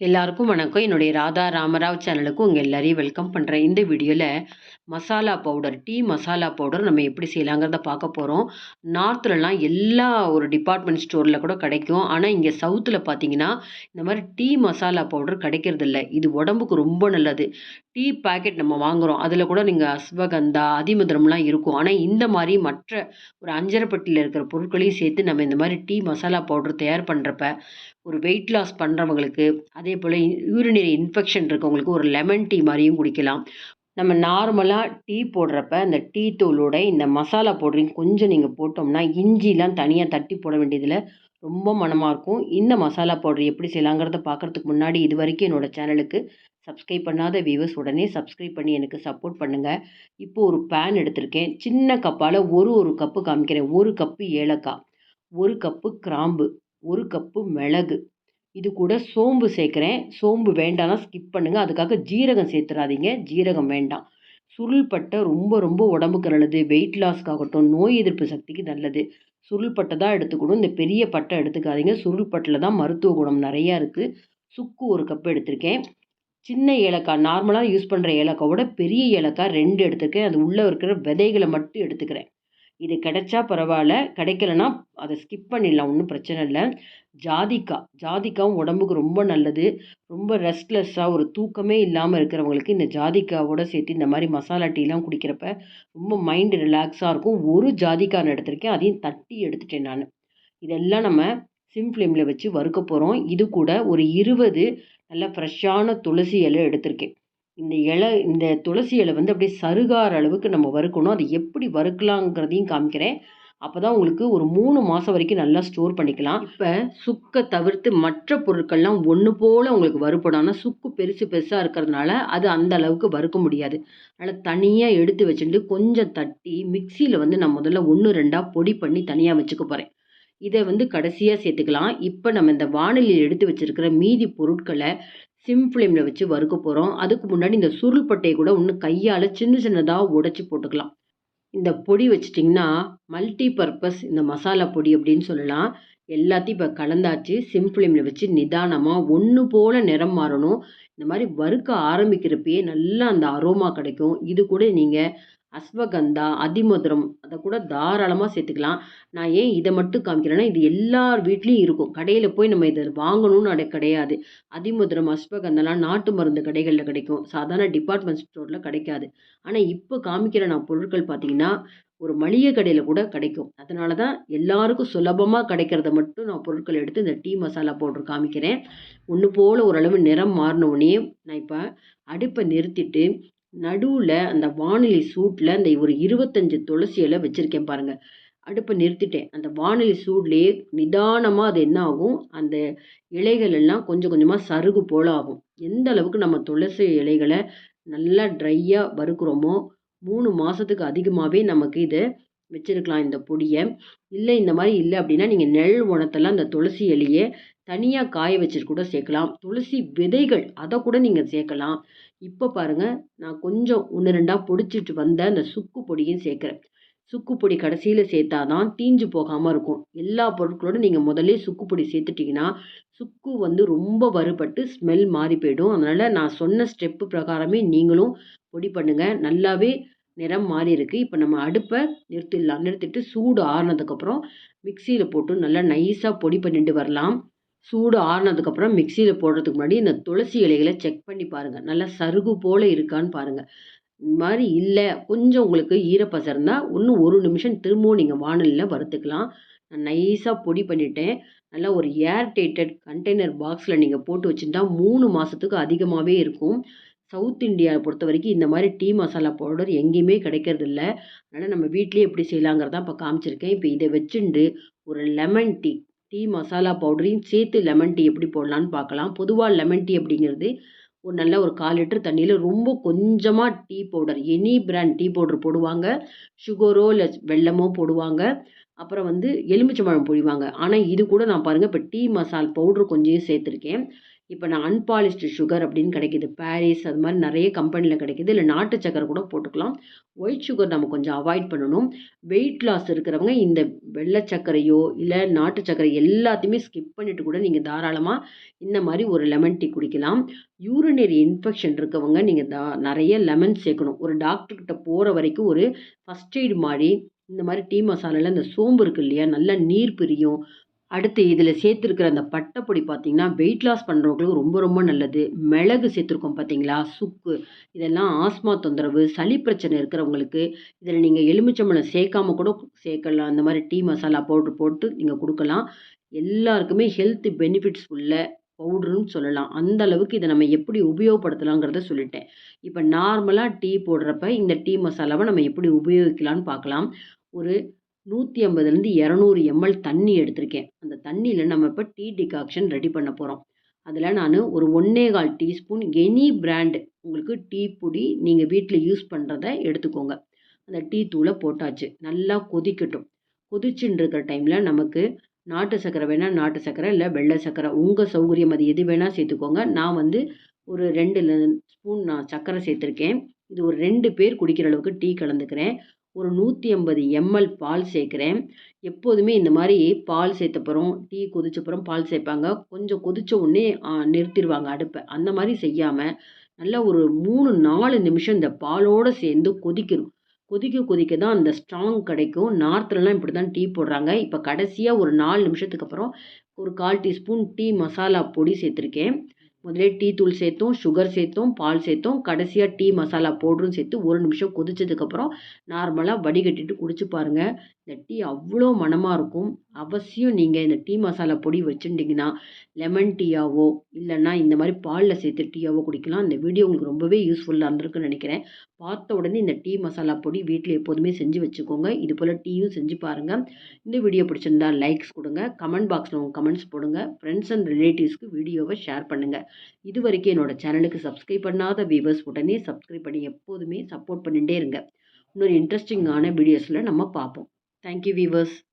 எல்லாருக்கும் வணக்கம். என்னுடைய ராதா ராமராவ் சேனலுக்கு உங்கள் எல்லாரையும் வெல்கம் பண்ணுறேன் இந்த வீடியோவில் masala powder tea masala powder நம்ம எப்படி செய்யலாங்கிறத பார்க்க போகிறோம் நார்த்துலலாம் எல்லா ஒரு டிபார்ட்மெண்ட் ஸ்டோரில் கூட கிடைக்கும். ஆனால் இங்கே சவுத்தில் பார்த்தீங்கன்னா இந்த மாதிரி டீ மசாலா பவுடர் கிடைக்கிறதில்ல. இது உடம்புக்கு ரொம்ப நல்லது. டீ பாக்கெட் நம்ம வாங்குகிறோம் அதில் கூட நீங்கள் அஸ்வகந்தா அதிமதுரம்லாம் இருக்கும். ஆனால் இந்த மாதிரி மற்ற ஒரு அஞ்சரைப்பட்டியில் இருக்கிற பொருட்களையும் சேர்த்து நம்ம இந்த மாதிரி டீ மசாலா பவுடர் தயார் பண்ணுறப்ப ஒரு வெயிட் லாஸ் பண்ணுறவங்களுக்கு அதே போல் யூரினரி இன்ஃபெக்ஷன் இருக்கவங்களுக்கு ஒரு லெமன் டீ மாதிரியும் குடிக்கலாம். நம்ம நார்மலாக டீ போடுறப்ப அந்த டீ தூளோட இந்த மசாலா பவுடரையும் கொஞ்சம் நீங்கள் போட்டோம்னா இஞ்சிலாம் தனியாக தட்டி போட வேண்டியதில் ரொம்ப மனமாக இருக்கும். இந்த மசாலா பவுடர் எப்படி செய்யலாங்கிறத பார்க்குறதுக்கு முன்னாடி இது வரைக்கும் என்னோடய சேனலுக்கு சப்ஸ்கிரைப் பண்ணாத வியூவர்ஸ் உடனே சப்ஸ்கிரைப் பண்ணி எனக்கு சப்போர்ட் பண்ணுங்கள் இப்போது ஒரு பேன் எடுத்திருக்கேன். சின்ன கப்பால் ஒரு ஒரு கப்பு காமிக்கிறேன். ஒரு கப்பு ஏலக்காய் ஒரு கப்பு கிராம்பு ஒரு கப்பு மிளகு இது கூட சோம்பு சேர்க்குறேன். சோம்பு வேண்டாம்னா ஸ்கிப் பண்ணுங்கள் அதுக்காக ஜீரகம் சேர்த்துறாதீங்க. ஜீரகம் வேண்டாம். சுருள்பட்டை ரொம்ப ரொம்ப உடம்புக்கு நல்லது. வெயிட் லாஸ்க்காகட்டும் நோய் எதிர்ப்பு சக்திக்கு நல்லது. சுருள்பட்டை தான் எடுத்துக்கணும். இந்த பெரிய பட்டை எடுத்துக்காதீங்க. சுருள்பட்டில் தான் மருத்துவ குணம் நிறையா இருக்குது சுக்கு ஒரு கப் எடுத்திருக்கேன். சின்ன ஏலக்காய் நார்மலாக யூஸ் பண்ணுற ஏலக்காவோட பெரிய ஏலக்காய் ரெண்டு எடுத்துருக்கேன். அது உள்ளே இருக்கிற விதைகளை மட்டும் எடுத்துக்கிறேன். இது கிடைச்சா பரவாயில்ல கிடைக்கலனா அதை ஸ்கிப் பண்ணிடலாம் ஒன்றும் பிரச்சனை இல்லை. ஜாதிக்காய் ஜாதிக்காவும் உடம்புக்கு ரொம்ப நல்லது. ரொம்ப ரெஸ்ட்லெஸ்ஸாக ஒரு தூக்கமே இல்லாமல் இருக்கிறவங்களுக்கு இந்த ஜாதிக்காவோட சேர்த்து இந்த மாதிரி மசாலா டீலாம் குடிக்கிறப்ப ரொம்ப மைண்டு ரிலாக்ஸாக இருக்கும். ஒரு ஜாதிக்காய் எடுத்திருக்கேன் அதையும் தட்டி எடுத்துட்டேன் நான். இதெல்லாம் நம்ம சிம் ஃப்ளேமில் வச்சு வறுக்க போகிறோம் இது கூட ஒரு இருபது நல்ல ஃப்ரெஷ்ஷான துளசி இலை எடுத்திருக்கேன். இந்த இலை இந்த துளசி இலை வந்து அப்படியே சருகார அளவுக்கு நம்ம வறுக்கணும். அது எப்படி வறுக்கலாங்கிறதையும் காமிக்கிறேன். அப்போ தான் உங்களுக்கு ஒரு மூணு மாதம் வரைக்கும் நல்லா ஸ்டோர் பண்ணிக்கலாம். இப்போ சுக்கை தவிர்த்து மற்ற பொருட்கள்லாம் ஒன்று போல் உங்களுக்கு வறுப்படும் ஆனால் சுக்கு பெருசு பெருசாக இருக்கிறதுனால அது அந்த அளவுக்கு வறுக்க முடியாது. அதனால் தனியாக எடுத்து வச்சுட்டு கொஞ்சம் தட்டி மிக்சியில் வந்து நான் முதல்ல ஒன்று ரெண்டாக பொடி பண்ணி தனியாக வச்சுக்க போகிறேன் இதை வந்து கடைசியாக சேர்த்துக்கலாம். இப்போ நம்ம இந்த வானிலையில் எடுத்து வச்சுருக்கிற மீதி பொருட்களை சிம் ஃப்ளேமில் வச்சு வறுக்க போகிறோம் அதுக்கு முன்னாடி இந்த சுருள் பட்டையை கூட ஒன்று கையால் சின்ன சின்னதாக உடச்சி போட்டுக்கலாம். இந்த பொடி வச்சிட்டிங்கன்னா மல்டி பர்பஸ் இந்த மசாலா பொடி அப்படின்னு சொல்லலாம். எல்லாத்தையும் இப்போ கலந்தாச்சு சிம் ஃப்ளேமில் வச்சு நிதானமாக ஒன்று போல் நிறம் மாறணும். இந்த மாதிரி வறுக்க ஆரம்பிக்கிறப்பயே நல்லா அந்த அரோமா கிடைக்கும். இது கூட நீங்கள் அஸ்வகந்தா அதிமதுரம் அதை கூட தாராளமாக சேர்த்துக்கலாம். நான் ஏன் இதை மட்டும் காமிக்கிறேன்னா இது எல்லார் வீட்லேயும் இருக்கும். கடையில் போய் நம்ம இதை வாங்கணும்னு அடை கிடையாது. அதிமதுரம் அஸ்வகந்தாலாம் நாட்டு மருந்து கடைகளில் கிடைக்கும். சாதாரண டிபார்ட்மெண்ட் ஸ்டோரில் கிடைக்காது. ஆனால் இப்போ காமிக்கிற நான் பொருட்கள் பார்த்தீங்கன்னா ஒரு மளிகை கடையில் கூட கிடைக்கும். அதனால தான் எல்லாருக்கும் சுலபமாக கிடைக்கிறத மட்டும் நான் பொருட்கள் எடுத்து இந்த டீ மசாலா பவுடர் காமிக்கிறேன். ஒன்று போல் ஓரளவு நிறம் மாறின உடனே நான் இப்போ அடுப்பை நிறுத்திட்டு நடுவில் அந்த வானிலை சூட்டில் அந்த ஒரு இருபத்தஞ்சு துளசி இலை வச்சுருக்கேன் பாருங்கள் அடுப்பை நிறுத்திட்டேன். அந்த வானிலை சூட்லேயே நிதானமாக அது என்ன ஆகும்? அந்த இலைகள் எல்லாம் கொஞ்சம் கொஞ்சமாக சருகு போல் ஆகும். எந்த அளவுக்கு நம்ம துளசி இலைகளை நல்லா ட்ரையாக வறுக்கிறோமோ மூணு மாதத்துக்கு அதிகமாகவே நமக்கு இது வச்சுருக்கலாம் இந்த பொடியை. இல்லை இந்த மாதிரி இல்லை அப்படின்னா நீங்கள் நெல் உணத்தெல்லாம் அந்த துளசி இலையை தனியாக காய வச்சுட்டு கூட சேர்க்கலாம் துளசி விதைகள் அதை கூட நீங்கள் சேர்க்கலாம் இப்போ பாருங்கள் நான் கொஞ்சம் ஒன்று ரெண்டாக பொடிச்சிட்டு வந்த அந்த சுக்கு பொடியும் சேர்க்குறேன் சுக்கு பொடி கடைசியில் சேர்த்தா தான் தீஞ்சு போகாமல் இருக்கும். எல்லா பொருட்களோட நீங்கள் முதல்ல சுக்கு பொடி சேர்த்துட்டிங்கன்னா சுக்கு வந்து ரொம்ப வறுபட்டு ஸ்மெல் மாறி போயிடும். அதனால் நான் சொன்ன ஸ்டெப்பு பிரகாரமே நீங்களும் பொடி பண்ணுங்கள் நல்லாவே நிறம் மாறி இருக்குது இப்போ நம்ம அடுப்பை நிறுத்திடலாம். நிறுத்திட்டு சூடு ஆறுனதுக்கப்புறம் மிக்சியில் போட்டு நல்லா நைஸாக பொடி பண்ணிட்டு வரலாம். சூடு ஆறுனதுக்கப்புறம் மிக்சியில் போடுறதுக்கு முன்னாடி இந்த துளசி இலைகளை செக் பண்ணி பாருங்கள் நல்லா சருகு போல் இருக்கான்னு பாருங்கள் இந்த மாதிரி இல்லை. கொஞ்சம் உங்களுக்கு ஈரப்பசை இருந்தால் இன்னும் ஒரு நிமிஷம் திரும்பவும் நீங்கள் வானலில் வறுத்துக்கலாம். நான் நைஸாக பொடி பண்ணிட்டேன். நல்லா ஒரு ஏர் டைட்டட் கண்டெய்னர் பாக்ஸில் நீங்கள் போட்டு வச்சுருந்தா மூணு மாதத்துக்கு அதிகமாகவே இருக்கும். சவுத் இந்தியாவை பொறுத்த வரைக்கும் இந்த மாதிரி டீ மசாலா பவுடர் எங்கேயுமே கிடைக்கிறது இல்லை அதனால் நம்ம வீட்லேயே எப்படி செய்யலாங்கிறதா இப்போ காமிச்சிருக்கேன். இப்போ இதை வச்சுண்டு ஒரு லெமன் டீ டீ மசாலா பவுடரையும் சேர்த்து லெமன் டீ எப்படி போடலான்னு பார்க்கலாம். பொதுவாக லெமன் டீ அப்படிங்கிறது ஒரு நல்ல ஒரு கால் லிட்டர் தண்ணியில் ரொம்ப கொஞ்சமாக tea powder any brand tea powder போடுவாங்க. சுகரோ இல்லை வெல்லமோ போடுவாங்க. அப்புறம் வந்து எலுமிச்சம்பழம் பொழிவாங்க ஆனால் இது கூட நான் பாருங்கள் இப்போ டீ மசால் பவுட்ரு கொஞ்சம் சேர்த்துருக்கேன். இப்போ நான் அன்பாலிஷ்டு சுகர் அப்படின்னு கிடைக்கிது. பாரிஸ் அது மாதிரி நிறைய கம்பெனியில் கிடைக்கிது. இல்லை நாட்டு சக்கரை கூட போட்டுக்கலாம். ஒயிட் சுகர் நம்ம கொஞ்சம் அவாய்ட் பண்ணணும். வெயிட் லாஸ் இருக்கிறவங்க இந்த வெள்ளை சர்க்கரையோ இல்லை நாட்டு சர்க்கரை எல்லாத்தையுமே ஸ்கிப் பண்ணிவிட்டு கூட நீங்கள் தாராளமாக இந்த மாதிரி ஒரு லெமன் டீ குடிக்கலாம். யூரினரி இன்ஃபெக்ஷன் இருக்கவங்க நீங்கள் தா நிறைய லெமன் சேர்க்கணும். ஒரு டாக்டர்கிட்ட போகிற வரைக்கும் ஒரு ஃபஸ்ட் எய்டு மாதிரி இந்த மாதிரி டீ மசாலாவில் இந்த சோம்பு இருக்குது இல்லையா? நல்லா நீர் பிரியும். அடுத்து இதில் சேர்த்துருக்கிற அந்த பட்டைப்பொடி பார்த்திங்கன்னா வெயிட் லாஸ் பண்ணுறவங்களுக்கு ரொம்ப ரொம்ப நல்லது. மிளகு சேர்த்துருக்கோம் பார்த்தீங்களா சுக்கு. இதெல்லாம் ஆஸ்மா தொந்தரவு சளி பிரச்சனை இருக்கிறவங்களுக்கு இதில் நீங்கள் எலுமிச்சம்பழம் சேர்க்காம கூட சேர்க்கலாம். அந்த மாதிரி டீ மசாலா பவுட்ரு போட்டு நீங்கள் கொடுக்கலாம். எல்லாருக்குமே ஹெல்த் பெனிஃபிட்ஸ் உள்ள பவுடருன்னு சொல்லலாம். அந்த அளவுக்கு இதை நம்ம எப்படி உபயோகப்படுத்தலாங்கிறத சொல்லிட்டேன். இப்போ நார்மலாக டீ போடுறப்ப இந்த டீ மசாலாவை நம்ம எப்படி உபயோகிக்கலாம்னு பார்க்கலாம் ஒரு நூற்றி ஐம்பதுலேருந்து இரநூறு எம்எல் தண்ணி எடுத்திருக்கேன். அந்த தண்ணியில் நம்ம இப்போ டீ டிகாக்ஷன் ரெடி பண்ண போகிறோம் அதில் நான் ஒரு ஒன்றே கால் டீஸ்பூன் எனி பிராண்டு உங்களுக்கு டீ பொடி நீங்கள் வீட்டில் யூஸ் பண்ணுறத எடுத்துக்கோங்க. அந்த டீ தூளை போட்டாச்சு. நல்லா கொதிக்கட்டும். கொதிச்சுன்னு இருக்கிற டைமில் நமக்கு நாட்டு சக்கரை வேணால் நாட்டு சக்கரை இல்லை வெள்ளை சக்கரை. உங்கள் சௌகரியம் அது எது வேணால் சேர்த்துக்கோங்க. நான் வந்து ஒரு ரெண்டு ஸ்பூன் நான் சக்கரை சேர்த்துருக்கேன். இது ஒரு ரெண்டு பேர் குடிக்கிற அளவுக்கு டீ கலந்துக்கிறேன். ஒரு நூற்றி ஐம்பது எம்எல் பால் சேர்க்குறேன். எப்போதுமே இந்த மாதிரி பால் சேர்த்தப்புறம் டீ கொதிச்சப்புறம் பால் சேர்ப்பாங்க. கொஞ்சம் கொதித்த உடனே நிறுத்திடுவாங்க அடுப்பை. அந்த மாதிரி செய்யாமல் நல்லா ஒரு மூணு நாலு நிமிஷம் இந்த பாலோடு சேர்ந்து கொதிக்கணும். கொதிக்க கொதிக்க தான் அந்த ஸ்ட்ராங் கிடைக்கும். நார்த்துலலாம் இப்படி தான் டீ போடுறாங்க. இப்போ கடைசியாக ஒரு நாலு நிமிஷத்துக்கு அப்புறம் ஒரு கால் டீஸ்பூன் டீ மசாலா பொடி சேர்த்துருக்கேன். முதலே டீ தூள் சேர்த்தோம் சுகர் சேர்த்தோம் பால் சேர்த்தோம் கடைசியாக டீ மசாலா பவுடரும் சேர்த்து ஒரு நிமிஷம் கொதிச்சதுக்கப்புறம் நார்மலாக வடிகட்டிட்டு குடிச்சு பாருங்கள் இந்த டீ அவ்வளோ மணமாக இருக்கும். அவசியம் நீங்கள் இந்த டீ மசாலா பொடி வச்சுட்டிங்கன்னா லெமன் டீயாவோ இல்லைன்னா இந்த மாதிரி பாலில் சேர்த்து டீயாவோ குடிக்கலாம். இந்த வீடியோ உங்களுக்கு ரொம்பவே யூஸ்ஃபுல்லாக இருந்திருக்குன்னு நினைக்கிறேன். பார்த்த உடனே இந்த டீ மசாலா பொடி வீட்டில் எப்போதுமே செஞ்சு வச்சுக்கோங்க. இது போல் டீயும் செஞ்சு பாருங்கள் இந்த வீடியோ பிடிச்சிருந்தா லைக்ஸ் கொடுங்க. கமெண்ட் பாக்ஸில் உங்கள் கமெண்ட்ஸ் போடுங்க. ஃப்ரெண்ட்ஸ் அண்ட் ரிலேட்டிவ்ஸ்க்கு வீடியோவை ஷேர் பண்ணுங்கள் இது வரைக்கும் என்னோடய சேனலுக்கு சப்ஸ்கிரைப் பண்ணாத வியூவர்ஸ் உடனே சப்ஸ்கிரைப் பண்ணி எப்போதுமே சப்போர்ட் பண்ணிகிட்டே இருங்க. இன்னொரு இன்ட்ரெஸ்டிங்கான வீடியோஸில் நம்ம பார்ப்போம். Thank you, viewers.